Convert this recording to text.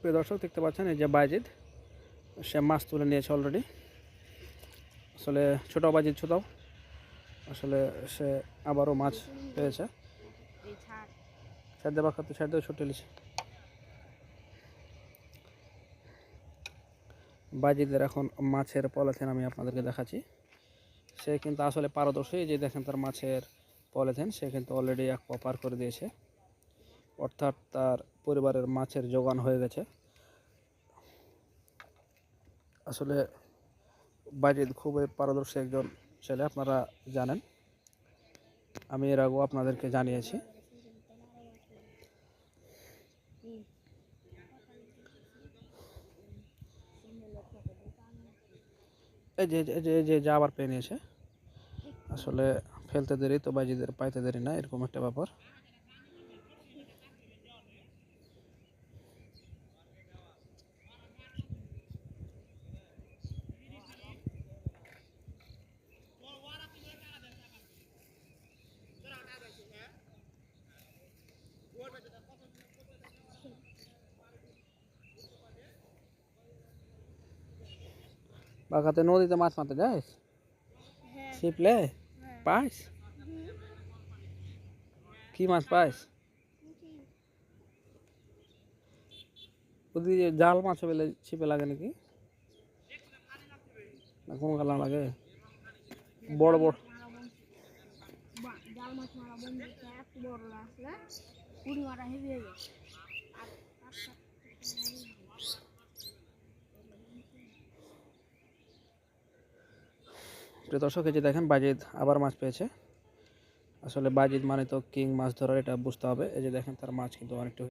প্রিয় দর্শক, দেখতে পাচ্ছেন এই যে বাইজিদ সে মাছ তুলে নিয়েছে অলরেডি আসলে ছোটো বাইজিদ ছোটাও, আসলে সে আবারও মাছ পেয়েছে। ছাড় দেবা খাতে ছাড় দিয়ে ছুটে এলিছে বাজিদের এখন মাছের পলিথিন আমি আপনাদেরকে দেখাচ্ছি। সে কিন্তু আসলে পারদর্শী যে দেখেন তার মাছের পলিথিন, সে কিন্তু অলরেডি এক পার করে দিয়েছে। অর্থাৎ তার পরিবারের মাছের যোগান হয়ে গেছে। আসলে বাজিদ খুবই পারদর্শী একজন ছেলে, আপনারা জানেন। আমি এর আগেও আপনাদেরকে জানিয়েছি। এই যে এই যে যা আবার পেয়ে নিয়েছে। আসলে ফেলতে দেরি তো বাজিদের পাইতে দেরি না, এরকম একটা ব্যাপার। বাগাতে নদীতে মাছ মারতে যাস ছিপলে পাইস কি মাছ পাইস ওদিকে জাল মাছ বেলে ছিপে লাগে নাকি না কোন কালাম লাগে বড় বড় জাল মাছ মারা বন্ধু একটু বড় আসলে কুড়ি মারা হেভি হয়ে গেছে প্রিয় দর্শক, এই যে দেখেন বাজিদ আবার মাছ পেয়েছে। আসলে বাজিদ মানে তো কিং মাছ ধরার, এটা বুঝতে হবে। এই যে দেখেন তার মাছ কিন্তু অনেকটা